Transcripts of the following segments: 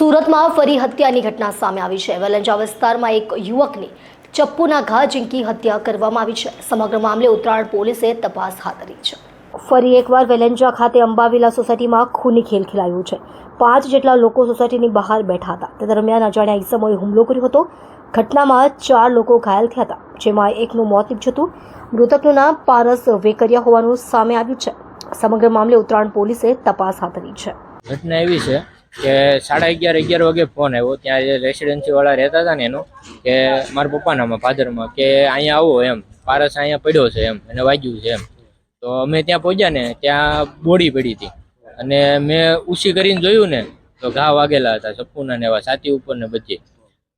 સુરતમાં ફરી હત્યાની ઘટના સામે આવી છે. વેલંજા વિસ્તારમાં એક યુવકની ચપ્પુના ઘા ઝીંકી હત્યા કરવામાં આવી છે. સમગ્ર મામલે ઉત્તરાયણ પોલીસે તપાસ હાથ ધરી છે. ફરી એકવાર વેલેન્જા ખાતે અંબાવિલા સોસાયટીમાં ખૂની ખેલ ખેલાયું છે. પાંચ જેટલા લોકો સોસાયટીની બહાર બેઠા હતા. તે દરમિયાન અજાણ્યા ઈસમોએ હુમલો કર્યો હતો. ઘટનામાં ચાર લોકો ઘાયલ થયા હતા જેમાં એકનું મોત નીપજ્યું હતું. મૃતકનું નામ પારસ વેકરિયા હોવાનું સામે આવ્યું છે. સમગ્ર મામલે ઉત્તરાયણ પોલીસે તપાસ હાથ ધરી છે. ઘટના એવી છે કે સાડા અગિયાર અગિયાર વાગે ફોન આવ્યો. ત્યાં જે રેસિડેન્સી વાળા રહેતા હતા ને એનો, કે મારા પપ્પાનામાં ફાધરમાં કે અહીંયા આવો એમ. પારસ અહીંયા પડ્યો છે એમ, એને વાગ્યું છે એમ. તો અમે ત્યાં પહોંચ્યા ને, ત્યાં બોડી પડી હતી. અને મેં ઉછી કરીને જોયું ને, તો ઘા વાગેલા હતા ચપ્પુના ને એવા, છાતી ઉપર ને બધી.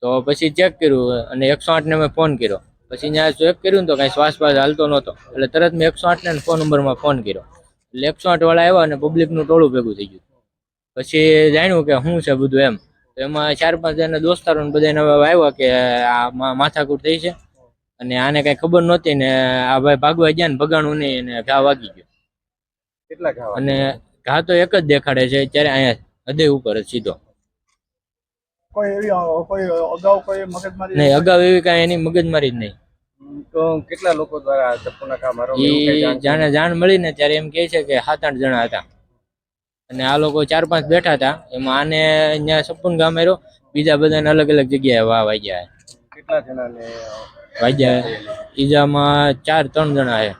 તો પછી ચેક કર્યું અને એકસો આઠને મેં ફોન કર્યો. પછી ત્યાં ચેક કર્યું ને તો કાંઈ શ્વાસ પાસ હાલતો નહોતો. એટલે તરત મેં એકસો આઠને ફોન નંબરમાં ફોન કર્યો. એટલે એકસો આઠ વાળા આવ્યા અને પબ્લિકનું ટોળું ભેગું થઈ ગયું. પછી જાણ્યું કે શું છે બધું એમ. તો એમાં ચાર પાંચ જણા દોસ્તારો બધાને આવ્યા કે આ માથાકૂટ થઈ છે. અને આને કઈ ખબર નહોતી ને આ ભાઈ ભાગવા ગયા ને ભગાણું નહીં અને ઘા વાગી ગયો. કેટલા ઘા અને ઘા તો એક જ દેખાડે છે ત્યારે અહીંયા હૃદય ઉપર જ સીધો. કોઈ એવી કોઈ અગાઉ કોઈ મગજમારી નહીં અગાઉ એવી કાંઈ એની મગજમારી જ નહીં. તો કેટલા લોકો દ્વારા ચપ્પુના ઘા જાણ? જાણે જાણ મળી ને ત્યારે એમ કહે છે કે સાત આઠ જણા હતા. અને આ લોકો ચાર પાંચ બેઠા હતા. એમાં આને અહીંયા સપન ગામે રહ્યો. બીજા બધાને અલગ અલગ જગ્યાએ વાહ વાગ્યા. કેટલા જણાને વાગ્યા. ઈજામાં ચાર ત્રણ જણા છે.